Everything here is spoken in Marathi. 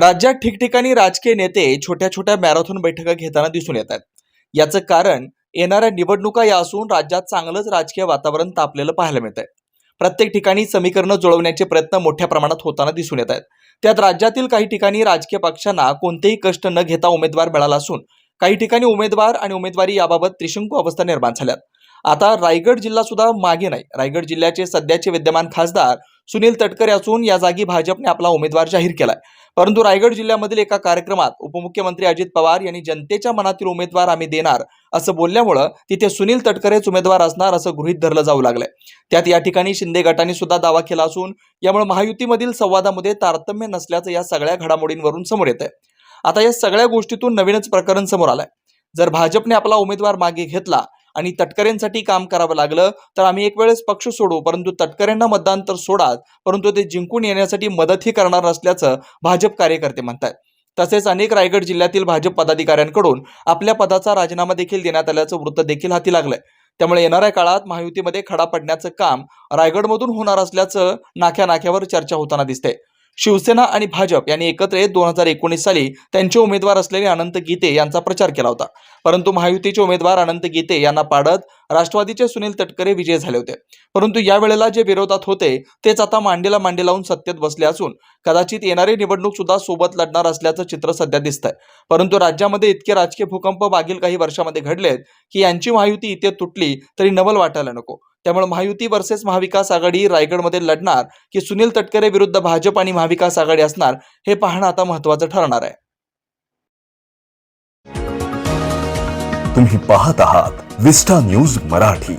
राज्यात ठिकठिकाणी राजकीय नेते छोट्या छोट्या मॅरेथॉन बैठका घेताना दिसून येत आहेत. याचं कारण येणाऱ्या निवडणुका या असून राज्यात चांगलंच राजकीय वातावरण तापलेलं पाहायला मिळत आहे प्रत्येक ठिकाणी समीकरणं जुळवण्याचे प्रयत्न मोठ्या प्रमाणात होताना दिसून येत आहेत. त्यात राज्यातील काही ठिकाणी राजकीय पक्षांना कोणतेही कष्ट न घेता उमेदवार मिळाला असून काही ठिकाणी उमेदवार आणि उमेदवारी याबाबत त्रिशंकू अवस्था निर्माण झाल्यात. आता रायगड जिल्हा सुद्धा मागे नाही. रायगड जिल्ह्याचे सध्याचे विद्यमान खासदार सुनील तटकरे असून या जागी भाजपने आपला उमेदवार जाहीर केलाय. परंतु रायगड जिल्ह्यामधील एका कार्यक्रमात उपमुख्यमंत्री अजित पवार यांनी जनतेच्या मनातील उमेदवार आम्ही देणार असं बोलल्यामुळं तिथे सुनील तटकरेच उमेदवार असणार असं गृहीत धरलं जाऊ लागलंय. त्यात या ठिकाणी शिंदे गटाने सुद्धा दावा केला असून यामुळे महायुतीमधील संवादामध्ये तारतम्य नसल्याचं या सगळ्या घडामोडींवरून समोर येत आहे आता या सगळ्या गोष्टीतून नवीनच प्रकरण समोर आलंय. जर भाजपने आपला उमेदवार मागे घेतला आणि तटकरेंसाठी काम करावं लागलं तर आम्ही एक वेळेस पक्ष सोडू परंतु तटकरेंना मतदान तर सोडाच परंतु ते जिंकून येण्यासाठी मदतही करणार नसल्याचं भाजप कार्यकर्ते म्हणतात तसेच अनेक रायगड जिल्ह्यातील भाजप पदाधिकाऱ्यांकडून आपल्या पदाचा राजीनामा देखील देण्यात आल्याचं वृत्त देखील हाती लागलंय. त्यामुळे येणाऱ्या काळात महायुतीमध्ये खडा पडण्याचं काम रायगडमधून होणार असल्याचं नाक्या नाक्यावर चर्चा होताना दिसते शिवसेना आणि भाजप यांनी एकत्र येत दोन हजार एकोणीस साली त्यांचे उमेदवार असलेले अनंत गीते यांचा प्रचार केला होता. परंतु महायुतीचे उमेदवार अनंत गीते यांना पाडत राष्ट्रवादीचे सुनील तटकरे विजय झाले होते. परंतु यावेळेला जे विरोधात होते तेच आता मांडीला मांडी लावून सत्तेत बसले असून कदाचित येणारी निवडणूक सुद्धा सोबत लढणार असल्याचं चित्र सध्या दिसतंय. परंतु राज्यामध्ये इतके राजकीय भूकंप मागील काही वर्षामध्ये घडलेत की यांची महायुती इथे तुटली तरी नवल वाटायला नको. त्यामुळे महायुती वर्सेस महाविकास आघाडी रायगडमध्ये लढणार की सुनील तटकरे विरुद्ध भाजप आणि महाविकास आघाडी असणार हे पाहणं आता महत्वाचं ठरणार आहे. तुम्ही पाहत आहात विस्टा न्यूज मराठी.